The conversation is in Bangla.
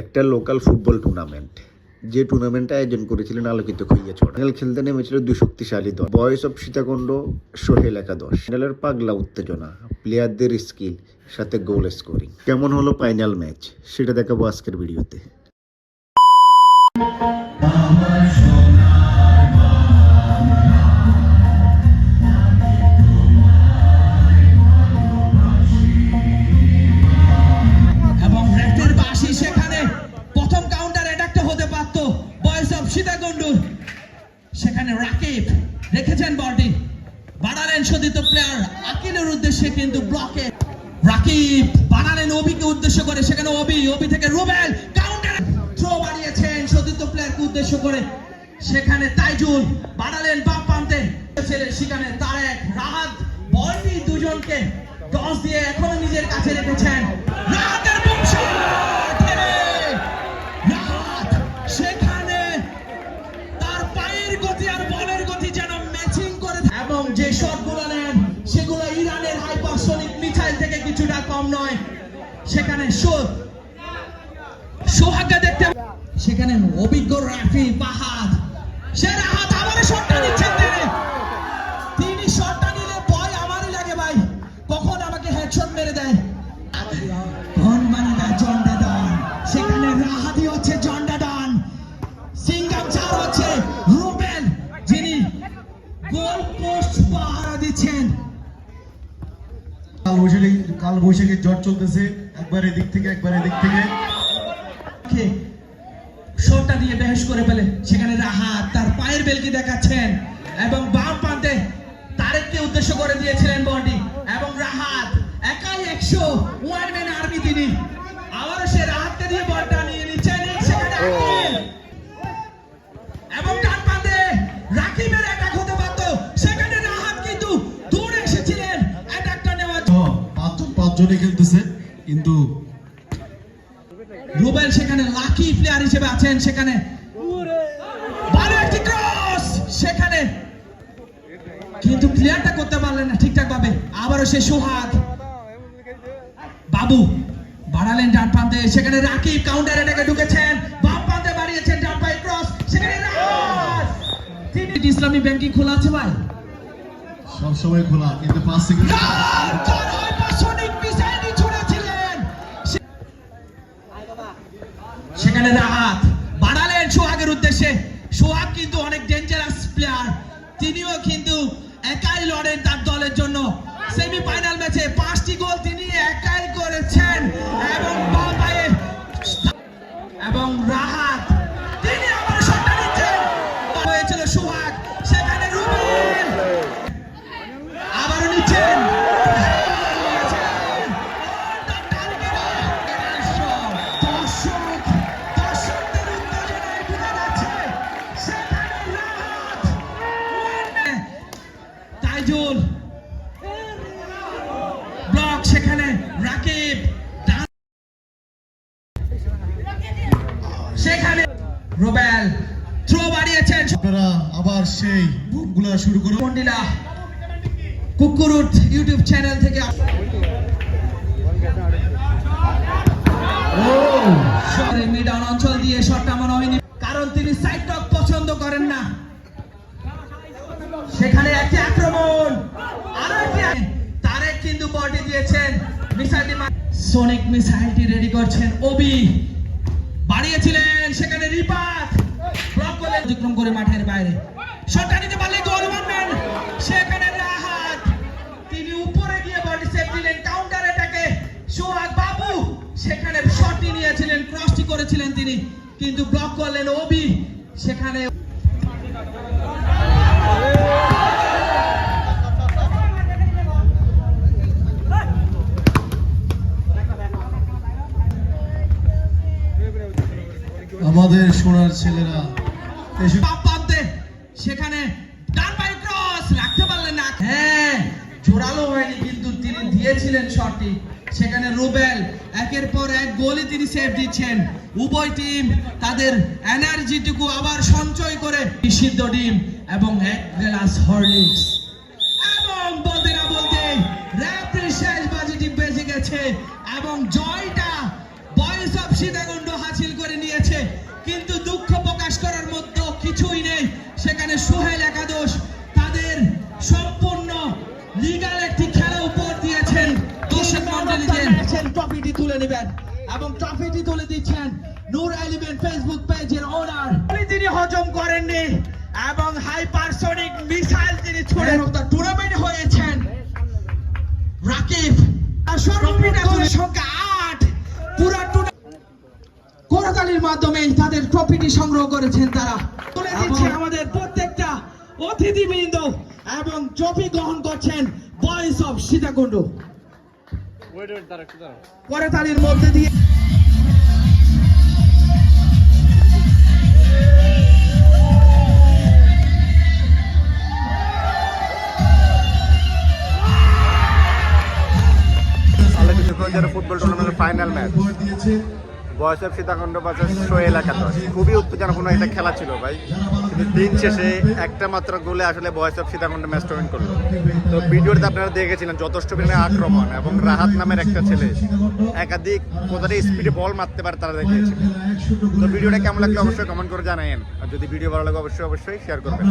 একটা লোকাল ফুটবল টুর্নামেন্ট যে টুর্নামেন্টটা আয়োজন করেছিলেন আলোকিত খইয়াছড়া ফাইনাল খেলতে নেমেছিল দুই শক্তিশালী দল বয়স অফ সীতাকুণ্ড সোহেল একাদশ ফাইনালের পাগলা উত্তেজনা প্লেয়ারদের স্কিল সাথে গোল স্কোরিং কেমন হলো ফাইনাল ম্যাচ সেটা দেখাবো আজকের ভিডিওতে। রাকিব রেখেছেন বলটি? বাড়ালেন সদিত প্লেয়ার আকিলের উদ্দেশ্যে কিন্তু ব্লকে রাকিব বাড়ালেন অবিকে উদ্দেশ্য করে, সেখানে অবি অবি থেকে রুবেল কাউন্টার থ্রো বাড়িয়েছেন সদিত প্লেয়ারকে উদ্দেশ্য করে। সেখানে তাইজুল বাড়ালেন বাম ছিলেন সেখানে তারেক, রাহাত, বলটি দুজনকে টস দিয়ে এখনও নিজের কাছে রেখেছেন। রাহাতের boom কিছুটা কম নয়, সেখানে শোধ সোহাগকে দেখতে সেখানে অভিজ্ঞ রাফি বাহাদ। সে রাহাত আবারও শটটা নিচ্ছেন তিনি নিলে ভয় আমারই লাগে ভাই। কখন আমাকে হেডশট মেরে দেয়? মানে দেয়? সেখানে রাহাতি হচ্ছে জন ডন সিঙ্গাম চার হচ্ছে যিনি গোল পোস্ট পাহারা দিচ্ছেন। কাল বৈশাখী কাল বৈশাখীর জ্বর চলতেছে। একবার এদিক থেকে, একবার এদিক থেকে। শটটা দিয়ে বেহেস করে ফেলে। সেখানে রাহাত তার পায়ের বেলকি দেখাচ্ছেন এবং বাম প্রান্তে তারেককে উদ্দেশ্য করে দিয়েছিলেন বডি এবং রাহাত, একাই একশো ওয়ান ম্যান আর্মি তিনি। আবারও সে পাঁচজন খেলতেছে কিন্তু রুবেল সেখানে লাকি প্লেয়ার হিসেবে আছেন সেখানে ভালো একটি ক্রস সেখানে কিন্তু ক্লিয়ারটা করতে পারলেন না ঠিকঠাক ভাবে আবারও সে সোহাগ। বাবু বাড়ালেন ডান প্রান্তে সেখানে রাকিব কাউন্টার এটাকে ঢুকেছেন। বাম প্রান্তে বাড়িয়েছেন ডান পায়ে ক্রস সেখানে। ইসলামী ব্যাংকিং খোলা আছে ভাই? সবসময় খোলা কিন্তু পাঁচ সেকেন্ড ከለላዓት তাইজুল ব্লক সেখানে রাকিব সেখানে রুবেল থ্রো বাড়িয়েছেন। আপনারা আবার সেই বুমগুলা শুরু করুন। মন্ডিলা কুকুরুট ইউটিউব চ্যানেল থেকে শহরে মিডাউন অঞ্চল দিয়ে শটটা মনে হয়নি। মিসাইলটি মিসাইলটি রেডি করছেন। ওবি বাড়িয়েছিলেন, সেখানে রিপাত। ব্লক করলেন। অতিক্রম করে মাঠের বাইরে। শটটা নিতে পারলে গোল মারবেন। সেখানে রাহাত। তিনি উপরে গিয়ে বডি সেভ দিলেন কাউন্টার অ্যাটাকে সোহাগ বাবু, সেখানে শটটি নিয়েছিলেন ক্রসটি করেছিলেন তিনি। কিন্তু ব্লক করলেন ওবি। সেখানে সোনার ছেলেরা। সেখানে ডান পায়ে ক্রস রাখতে পারলেন না। হ্যাঁ জোরালো হয়নি, কিন্তু তিনি দিয়েছিলেন শটটি। সেখানে রুবেল, একের পর এক গোলই তিনি সেভ দিচ্ছেন। উভয় টিম তাদের এনার্জিটুকু আবার সঞ্চয় করে সিদ্ধ ডিম এবং এক গ্লাস হরলিক্স এবং বলতে না বলতে র্যাফরি শেষ বাজিটি বেজে গেছে এবং জয়টা তুলে নেবেন এবং ট্রফিটি তুলে দিচ্ছেন নূর এলিভেন ফেসবুক পেজের ওনার তিনি হজম করেননি এবং হাইপারসোনিক মিসাইল তিনি ছুড়ে টুর্নামেন্ট হয়েছেন। রাকিব সংখ্যা আট। পুরা করতালির মাধ্যমে তাদের ট্রফিটি সংগ্রহ করেছেন তারা। তুলে দিচ্ছে আমাদের প্রত্যেকটা অতিথিবৃন্দ এবং ট্রফি গ্রহণ করছেন বয়েস অফ সীতাকুণ্ড। করতালির মধ্যে দিয়ে ফুটবল টুর্নামেন্টের final match boys of Sitakunda Bazar Sohel একাদশ খুবই উত্তেজনাপূর্ণ একটা খেলা ছিল ভাই। কিন্তু দিন শেষে একটা মাত্র গোলে আসলে বয়স অফ সীতাকুণ্ড ম্যাচটা উইন করল। তো ভিডিওতে আপনারা দেখেছিলেন যথেষ্ট পরিমাণে আক্রমণ এবং রাহাত নামের একটা ছেলে। একাধিক কোথায় স্পিডে বল মারতে পারে তারা দেখিয়েছে। তো ভিডিওটা কেমন লাগল অবশ্যই কমেন্ট করে জানায়েন। আর যদি ভিডিও ভালো লাগে অবশ্যই অবশ্যই শেয়ার করবেন।